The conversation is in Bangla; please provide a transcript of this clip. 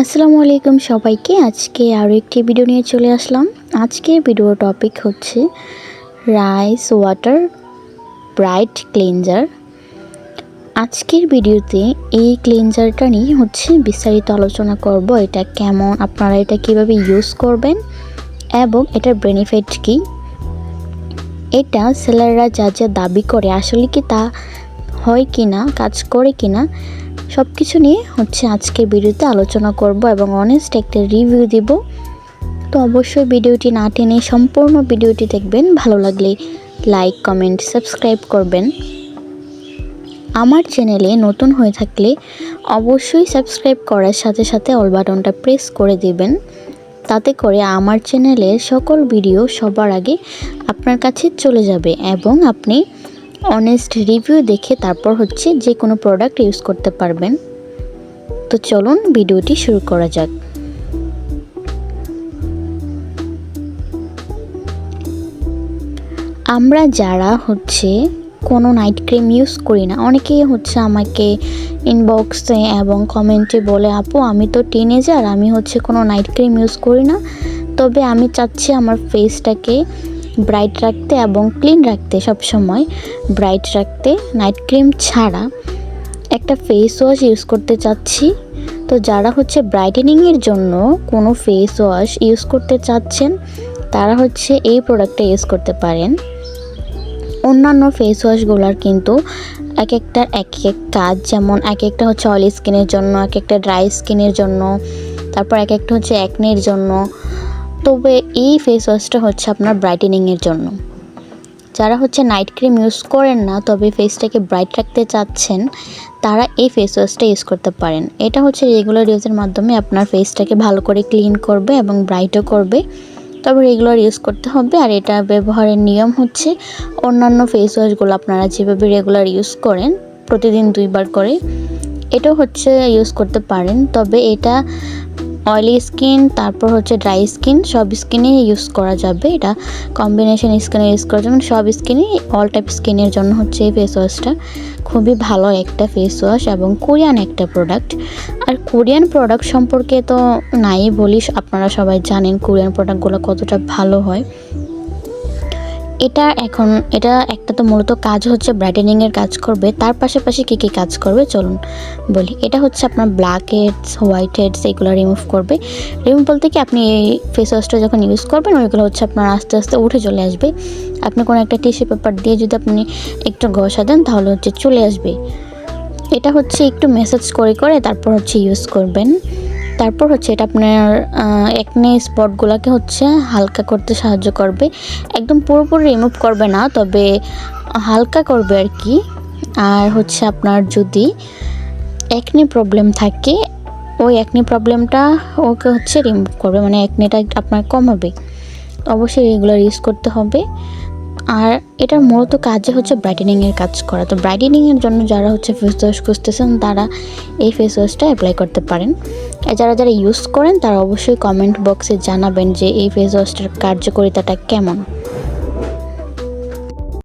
আসসালামু আলাইকুম সবাইকে। আজকে আরও একটি ভিডিও নিয়ে চলে আসলাম। আজকের ভিডিওর টপিক হচ্ছে রাইস ওয়াটার ব্রাইট ক্লিনজার আজকের ভিডিওতে এই ক্লিনজারটা নিয়ে হচ্ছে বিস্তারিত আলোচনা করব। এটা কেমন? আপনারা এটা কীভাবে ইউজ করবেন? এবং এটার বেনিফিট কী? এটা সেলাররা যা যা দাবি করে, আসলে কি তা হয় কি না, কাজ করে কি না সব কিছু নিয়ে হচ্ছে আজকের ভিডিওতে আলোচনা করব এবং অনেস্ট একটা রিভিউ দিব। তো অবশ্যই ভিডিওটি না টেনে সম্পূর্ণ ভিডিওটি দেখবেন, ভালো লাগলে লাইক কমেন্ট সাবস্ক্রাইব করবেন। আমার চ্যানেলে নতুন হয়ে থাকলে অবশ্যই সাবস্ক্রাইব করার সাথে সাথে অল বাটনটা প্রেস করে দিবেন। তাতে করে আমার চ্যানেলের সকল ভিডিও সবার আগে আপনার কাছে চলে যাবে এবং আপনি অনেস্ট রিভিউ দেখে তারপর হচ্ছে যে কোনো প্রোডাক্ট ইউজ করতে পারবেন। তো চলুন ভিডিওটি শুরু করা যাক। আমরা যারা হচ্ছে কোনো নাইট ক্রিম ইউজ করি না, অনেকেই হচ্ছে আমাকে ইনবক্সে এবং কমেন্টে বলে, আপু, আমি তো টিনেজার আমি হচ্ছে কোনো নাইট ক্রিম ইউজ করি না। তবে আমি চাচ্ছি আমার ফেসটাকে ব্রাইট রাখতে এবং ক্লিন রাখতে সব সময় ব্রাইট রাখতে, নাইট ক্রিম ছাড়া একটা ফেস ওয়াশ ইউজ করতে চাচ্ছি। তো যারা হচ্ছে ব্রাইটেনিংয়ের জন্য কোনো ফেস ওয়াশ ইউজ করতে চাচ্ছেন, তারা হচ্ছে এই প্রোডাক্টটা ইউজ করতে পারেন। অন্যান্য ফেস ওয়াশগুলোর কিন্তু এক একটার এক এক কাজ, যেমন এক একটা হচ্ছে অয়েলি স্কিনের জন্য এক একটা ড্রাই স্কিনের জন্য, তারপর এক একটা হচ্ছে অ্যাকনের জন্য। তবে এই ফেস ওয়াশটা হচ্ছে আপনার ব্রাইটেনিংয়ের জন্য। যারা হচ্ছে নাইট ক্রিম ইউজ করেন না, তবে ফেসটাকে ব্রাইট রাখতে চাচ্ছেন, তারা এই ফেস ওয়াশটা ইউজ করতে পারেন। এটা হচ্ছে রেগুলার ইউজের মাধ্যমে আপনার ফেসটাকে ভালো করে ক্লিন করবে এবং ব্রাইটও করবে। তবে রেগুলার ইউজ করতে হবে, আর এটা ব্যবহারের নিয়ম হচ্ছে অন্যান্য ফেস ওয়াশগুলো আপনারা যেভাবে রেগুলার ইউজ করেন, প্রতিদিন দুইবার করে, এটাও হচ্ছে ইউজ করতে পারেন। তবে এটা অয়েলি স্কিন তারপর হচ্ছে ড্রাই স্কিন সব স্কিনে ইউজ করা যাবে। এটা কম্বিনেশন স্কিনে ইউজ করা যাবে। সব স্কিনে অল টাইপ স্কিনের জন্য হচ্ছে এই ফেস ওয়াশটা খুবই ভালো একটা ফেস ওয়াশ এবং কোরিয়ান একটা প্রোডাক্ট আর কোরিয়ান প্রোডাক্ট সম্পর্কে তো নাই বলিস, আপনারা সবাই জানেন কোরিয়ান প্রোডাক্টগুলো কতটা ভালো হয়। এটা এখন, এটা একটা তো মূলত কাজ হচ্ছে ব্রাইটেনিংয়ের কাজ করবে, তার পাশাপাশি কী কী কাজ করবে চলুন বলি। এটা হচ্ছে আপনার ব্ল্যাক হেডস হোয়াইট হেডস এগুলো রিমুভ করবে। রিমুভ বলতে কি আপনি এই ফেস ওয়াশটা যখন ইউজ করবেন, ওইগুলো হচ্ছে আপনার আস্তে আস্তে উঠে চলে আসবে। আপনি কোনো একটা টিস্যু পেপার দিয়ে যদি আপনি একটু ঘষা দেন, তাহলে হচ্ছে চলে আসবে। এটা হচ্ছে একটু মেসেজ করে করে তারপর হচ্ছে ইউজ করবেন। তারপর হচ্ছে এটা আপনার একনে স্পটগুলোকে হচ্ছে হালকা করতে সাহায্য করবে। একদম পুরোপুরি রিমুভ করবে না, তবে হালকা করবে আর কি। আর হচ্ছে আপনার যদি একনে প্রবলেম থাকে, ওই একনি প্রবলেমটা ওকে হচ্ছে রিমুভ করবে মানে একনিটা আপনার কমাবে অবশ্যই রেগুলার ইউজ করতে হবে। আর এটার মূলত কাজে হচ্ছে ব্রাইটেনিংয়ের কাজ করা। তো ব্রাইটেনিংয়ের জন্য যারা হচ্ছে ফেস ওয়াশ খুঁজতেছেন, তারা এই ফেস ওয়াশটা অ্যাপ্লাই করতে পারেন। যারা যারা ইউজ করেন, তারা অবশ্যই কমেন্ট বক্সে জানাবেন যে এই ফেস ওয়াশটার কার্যকারিতাটা কেমন।